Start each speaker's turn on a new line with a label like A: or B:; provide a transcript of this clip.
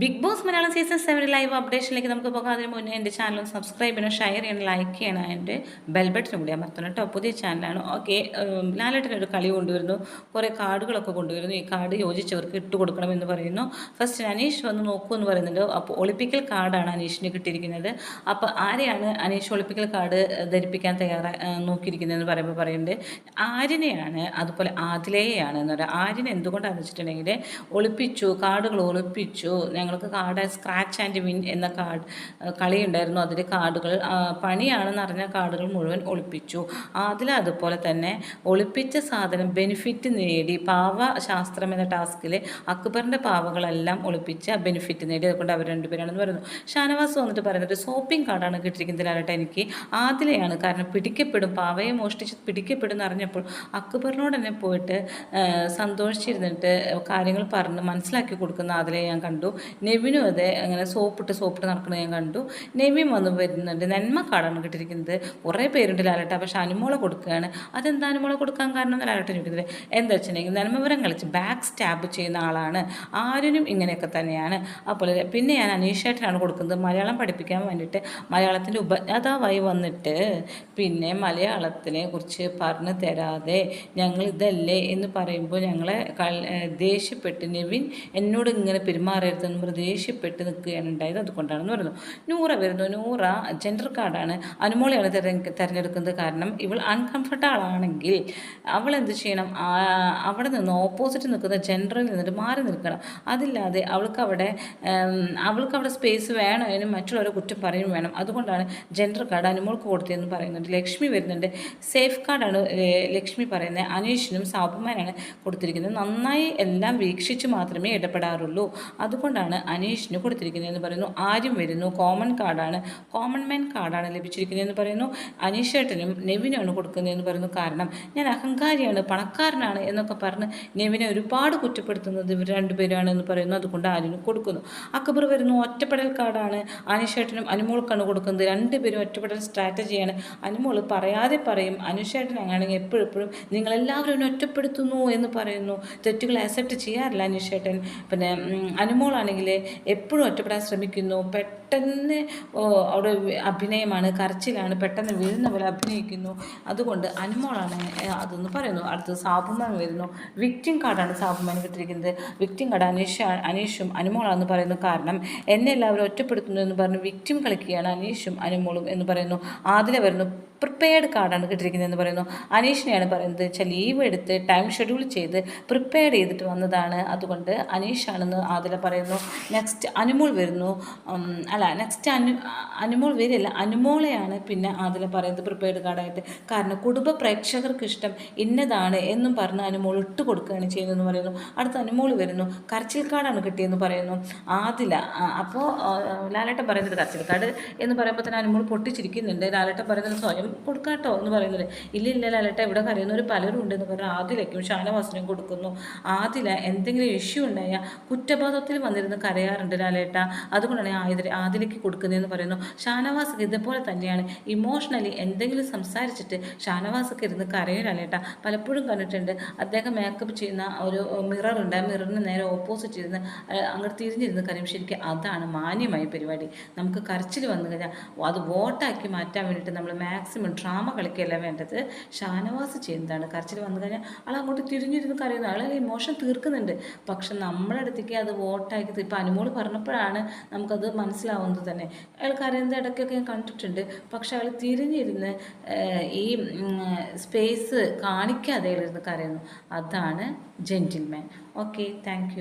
A: Bigg Boss Malayalam season seven live അപ്ഡേഷനിലേക്ക് നമുക്ക് പോകാം. അതിന് മുന്നേ എന്റെ ചാനൽ സബ്സ്ക്രൈബ് ചെയ്യണം ഷെയർ ചെയ്യണം ലൈക്ക് ചെയ്യണം. എന്റെ ബെൽ ബട്ടൺ കൂടി അമർത്തണം കേട്ടോ. പുതിയ ചാനലാണ് ഓക്കെ ലാലേട്ടൻ ഒരു കളി കൊണ്ടുവരുന്നു. കുറേ കാർഡുകളൊക്കെ കൊണ്ടുവരുന്നു. ഈ കാർഡ് യോജിച്ചവർക്ക് ഇട്ട് കൊടുക്കണമെന്ന് പറയുന്നു. ഫസ്റ്റ് അനീഷ് വന്ന് നോക്കൂ എന്ന് പറയുന്നുണ്ട്. അപ്പോൾ ഒളിപ്പിക്കൽ കാർഡാണ് അനീഷിന് കിട്ടിയിരിക്കുന്നത്. അപ്പോൾ ആരെയാണ് അനീഷ് ഒളിപ്പിക്കൽ കാർഡ് ധരിപ്പിക്കാൻ തയ്യാറാ നോക്കിയിരിക്കുന്നതെന്ന് പറയുമ്പോൾ പറയുന്നുണ്ട്. ആര്യനെയാണ് അതുപോലെ ആദിലേയാണ് എന്ന് പറയുക ആര്യനെ എന്തുകൊണ്ടാണെന്ന് വെച്ചിട്ടുണ്ടെങ്കിൽ ഒളിപ്പിച്ചു കാർഡുകൾ ഒളിപ്പിച്ചു ഞങ്ങൾക്ക് കാർഡ് സ്ക്രാച്ച് ആൻഡ് വിൻ എന്ന കാർഡ് കളിയുണ്ടായിരുന്നു. അതിൽ കാർഡുകൾ പണിയാണെന്ന് അറിഞ്ഞ കാർഡുകൾ മുഴുവൻ ഒളിപ്പിച്ചു. അതിൽ അതുപോലെ തന്നെ ഒളിപ്പിച്ച സാധനം ബെനിഫിറ്റ് നേടി. പാവ ശാസ്ത്രം എന്ന ടാസ്കിൽ അക്ബറിന്റെ പാവകളെല്ലാം ഒളിപ്പിച്ച ബെനിഫിറ്റ് നേടി. അതുകൊണ്ട് അവർ രണ്ടുപേരാണെന്ന് പറയുന്നു. ഷാനവാസ് വന്നിട്ട് പറയുന്നത് സോപ്പിംഗ് കാർഡാണ് കിട്ടിയിരിക്കുന്നത് ലാലട്ട. എനിക്ക് ആദിലെയാണ്. കാരണം പിടിക്കപ്പെടും. പാവയെ മോഷ്ടിച്ച് പിടിക്കപ്പെടും എന്ന് അറിഞ്ഞപ്പോൾ അക്ബറിനോട് തന്നെ പോയിട്ട് സന്തോഷിച്ചിരുന്നിട്ട് കാര്യങ്ങൾ പറഞ്ഞ് മനസ്സിലാക്കി കൊടുക്കുന്ന ആദിലെ ഞാൻ കണ്ടു. നെവിനും അതെ അങ്ങനെ സോപ്പിട്ട് സോപ്പിട്ട് നടക്കുന്നത് ഞാൻ കണ്ടു. നെവിയും വന്ന് വരുന്നുണ്ട്. നന്മ കാടാണ് കിട്ടിയിരിക്കുന്നത് കുറേ പേരുണ്ട് ലാലട്ട പക്ഷെ അനുമോളെ കൊടുക്കുകയാണ്. അതെന്താ അനുമോളെ കൊടുക്കാൻ കാരണം എന്ന് ലാലട്ട ചോദിക്കുന്നത്. എന്താ വെച്ചിട്ടുണ്ടെങ്കിൽ നന്മപുരം കളിച്ച് ബാക്ക് സ്റ്റാബ് ചെയ്യുന്ന ആളാണ്. ആരിനും ഇങ്ങനെയൊക്കെ തന്നെയാണ്. അപ്പോൾ പിന്നെ ഞാൻ അനീഷേട്ടനാണ് കൊടുക്കുന്നത്. മലയാളം പഠിപ്പിക്കാൻ വേണ്ടിയിട്ട് മലയാളത്തിന്റെ ഉപജ്ഞാതാവായി വന്നിട്ട് പിന്നെ മലയാളത്തിനെ കുറിച്ച് പറഞ്ഞു തരാതെ ഞങ്ങൾ ഇതല്ലേ എന്ന് പറയുമ്പോൾ ഞങ്ങളെ ദേഷ്യപ്പെട്ട് നെവിൻ എന്നോട് ഇങ്ങനെ പെരുമാറരുതെന്ന് പറഞ്ഞ് ദേഷ്യപ്പെട്ട് നിൽക്കുകയാണ് ഉണ്ടായത്. അതുകൊണ്ടാണെന്ന് പറയുന്നു. നൂറ വരുന്നു. നൂറ ജെൻഡർ കാർഡാണ് അനുമോളിയാണ് തിരഞ്ഞെ തിരഞ്ഞെടുക്കുന്നത് കാരണം ഇവൾ അൺകംഫർട്ടബിൾ ആണെങ്കിൽ അവൾ എന്ത് ചെയ്യണം? അവിടെ നിന്ന് ഓപ്പോസിറ്റ് നിൽക്കുന്ന ജെൻഡറിൽ നിന്നിട്ട് മാറി നിൽക്കണം. അതില്ലാതെ അവൾക്ക് അവിടെ അവൾക്ക് അവിടെ സ്പേസ് വേണം. എന്ന് മറ്റുള്ളവരെ കുറ്റം പറയും വേണം. അതുകൊണ്ടാണ് ജെൻഡർ കാർഡ് അനുമോൾക്ക് കൊടുത്തതെന്ന് പറയുന്നുണ്ട് ലക്ഷ്മി വരുന്നുണ്ട്. സേഫ് കാർഡാണ് ലക്ഷ്മി പറയുന്നത്. അനീഷിനും സാബുമാനാണ് കൊടുത്തിരിക്കുന്നത്. നന്നായി എല്ലാം വീക്ഷിച്ച് മാത്രമേ ഇടപെടാറുള്ളൂ. അതുകൊണ്ടാണ് അനീഷിന് കൊടുത്തിരിക്കുന്നതെന്ന് പറയുന്നു. ആര്യം വരുന്നു. കോമൺ കാർഡാണ് കോമൺ മാൻ കാർഡാണ് ലഭിച്ചിരിക്കുന്നതെന്ന് പറയുന്നു. അനീഷേട്ടനും നെവിനാണ് കൊടുക്കുന്നതെന്ന് പറയുന്നു. കാരണം ഞാൻ അഹങ്കാരിയാണ് പണക്കാരനാണ് എന്നൊക്കെ പറഞ്ഞ് നെവിനെ ഒരുപാട് കുറ്റപ്പെടുത്തുന്നത് ഇവർ രണ്ടുപേരാണ് എന്ന് പറയുന്നു. അതുകൊണ്ട് ആര്യന് കൊടുക്കുന്നു. അക്ബർ വരുന്നു. ഒറ്റപ്പെടൽ കാർഡാണ് അനീഷേട്ടനും അനുമോൾക്കാണ് കൊടുക്കുന്നത്. രണ്ടുപേരും ഒറ്റപ്പെടൽ സ്ട്രാറ്റജിയാണ്. അനുമോൾ പറയാതെ പറയും അനുഷേട്ടൻ അങ്ങനെയാണെങ്കിൽ എപ്പോഴും നിങ്ങളെല്ലാവരും എന്നെ ഒറ്റപ്പെടുത്തുന്നു എന്ന് പറയുന്നു. തെറ്റുകൾ ആക്സെപ്റ്റ് ചെയ്യാറില്ല അനുഷേട്ടൻ. പിന്നെ ഉം, അനുമോളാണെങ്കിൽ എപ്പോഴും ഒറ്റപ്പെടാൻ ശ്രമിക്കുന്നു. പെട്ടെന്ന് അവിടെ അഭിനയമാണ് കരച്ചിലാണ് പെട്ടെന്ന് വീഴുന്ന പോലെ അഭിനയിക്കുന്നു. അതുകൊണ്ട് അനുമോളാണ് അതൊന്ന് പറയുന്നു. അടുത്തത് സാബുമാൻ വരുന്നു. വിക്ടിം കാർഡാണ് സാബുമാൻ കിട്ടിയിരിക്കുന്നത്. വിക്ടിം കാർഡ് അനീഷ അനീഷും അനുമോളാണെന്ന് പറയുന്നു. കാരണം എന്നെ എല്ലാവരും ഒറ്റപ്പെടുത്തുന്നു എന്ന് പറഞ്ഞു വിക്ടിം കളിക്കുകയാണ് അനീഷും അനുമോളും എന്ന് പറയുന്നു. ആദില വരുന്നു. പ്രിപ്പയർഡ് കാർഡാണ് കിട്ടിയിരിക്കുന്നത് എന്ന് പറയുന്നു. അനീഷിനെയാണ് പറയുന്നത് വെച്ചാൽ ലീവ് എടുത്ത് ടൈം ഷെഡ്യൂൾ ചെയ്ത് പ്രിപ്പയർ ചെയ്തിട്ട് വന്നതാണ്. അതുകൊണ്ട് അനീഷാണെന്ന് ആദില പറയുന്നു. നെക്സ്റ്റ് അനുമോൾ വരുന്നു. അല്ല നെക്സ്റ്റ് അനു അനുമോൾ വരില്ല അനുമോളെയാണ് പിന്നെ ആദില പറയുന്നത് പ്രിപ്പയർഡ് കാർഡായിട്ട് കാരണം കുടുംബ പ്രേക്ഷകർക്ക് ഇഷ്ടം ഇന്നതാണ് എന്നും പറഞ്ഞ് അനുമോൾ ഇട്ട് കൊടുക്കുകയാണ് ചെയ്യുന്നതെന്ന് പറയുന്നു. അടുത്ത അനുമോൾ വരുന്നു. കരച്ചിൽ കാർഡാണ് കിട്ടിയെന്ന് പറയുന്നു. ആദില അപ്പോൾ ലാലേട്ടൻ പറയുന്നത് കരച്ചിൽ കാർഡ് എന്ന് പറയുമ്പോൾ തന്നെ അനുമോൾ പൊട്ടിച്ചിരിക്കുന്നുണ്ട്. ലാലേട്ടൻ പറയുന്നത് സ്വയം കൊടുക്കാട്ടോ എന്ന് പറയുന്നത്. ഇല്ല ഇല്ല ലാലേട്ട ഇവിടെ കരയുന്നവർ പലരും ഉണ്ടെന്ന് പറഞ്ഞു ആദിലയ്ക്കും ഷാനവാസിനും കൊടുക്കുന്നു. ആദില എന്തെങ്കിലും ഇഷ്യൂ ഉണ്ടായാൽ കുറ്റബോധത്തിൽ വന്നിരുന്ന് കരയാറുണ്ട് ലാലേട്ട. അതുകൊണ്ടാണ് ആദില ആദിലയ്ക്ക് കൊടുക്കുന്നതെന്ന് പറയുന്നു. ഷാനവാസക്ക് ഇതുപോലെ തന്നെയാണ്. ഇമോഷണലി എന്തെങ്കിലും സംസാരിച്ചിട്ട് ഷാനവാസൊക്കെ ഇരുന്ന് കരയും ലാലേട്ട. പലപ്പോഴും കണ്ടിട്ടുണ്ട് അദ്ദേഹം മേക്കപ്പ് ചെയ്യുന്ന ഒരു മിറർ ഉണ്ട്. ആ മിററിന് നേരെ ഓപ്പോസിറ്റ് ഇരുന്ന് അങ്ങോട്ട് തിരിഞ്ഞിരുന്ന് കരയും. ശരിക്കും അതാണ് മാന്യമായ പരിപാടി. നമുക്ക് കരച്ചിൽ വന്നു കഴിഞ്ഞാൽ അത് വോട്ടാക്കി മാറ്റാൻ വേണ്ടിയിട്ട് നമ്മൾ മാക്സിമം ഡ്രാമ കളിക്കുകയല്ല വേണ്ടത് ഷാനവാസ് ചെയ്യുന്നതാണ്. കരച്ചിൽ വന്നു കഴിഞ്ഞാൽ ആൾ അങ്ങോട്ട് തിരിഞ്ഞിരുന്ന് കരയുന്നു. ആൾ ഇമോഷൻ തീർക്കുന്നുണ്ട്. പക്ഷെ നമ്മുടെ അടുത്തേക്ക് അത് വോട്ടാക്കി ഇപ്പം അനുമോൾ പറഞ്ഞപ്പോഴാണ് നമുക്കത് മനസ്സിലാവുന്നത് തന്നെ. അയാൾ കരയുന്ന ഇടയ്ക്കൊക്കെ ഞാൻ കണ്ടിട്ടുണ്ട്. പക്ഷെ അയാൾ തിരിഞ്ഞിരുന്ന് ഈ സ്പേസ് കാണിക്കാതെ ഇരുന്ന് കരയുന്നു. അതാണ് ജെന്റിൽമാൻ ഓക്കെ താങ്ക്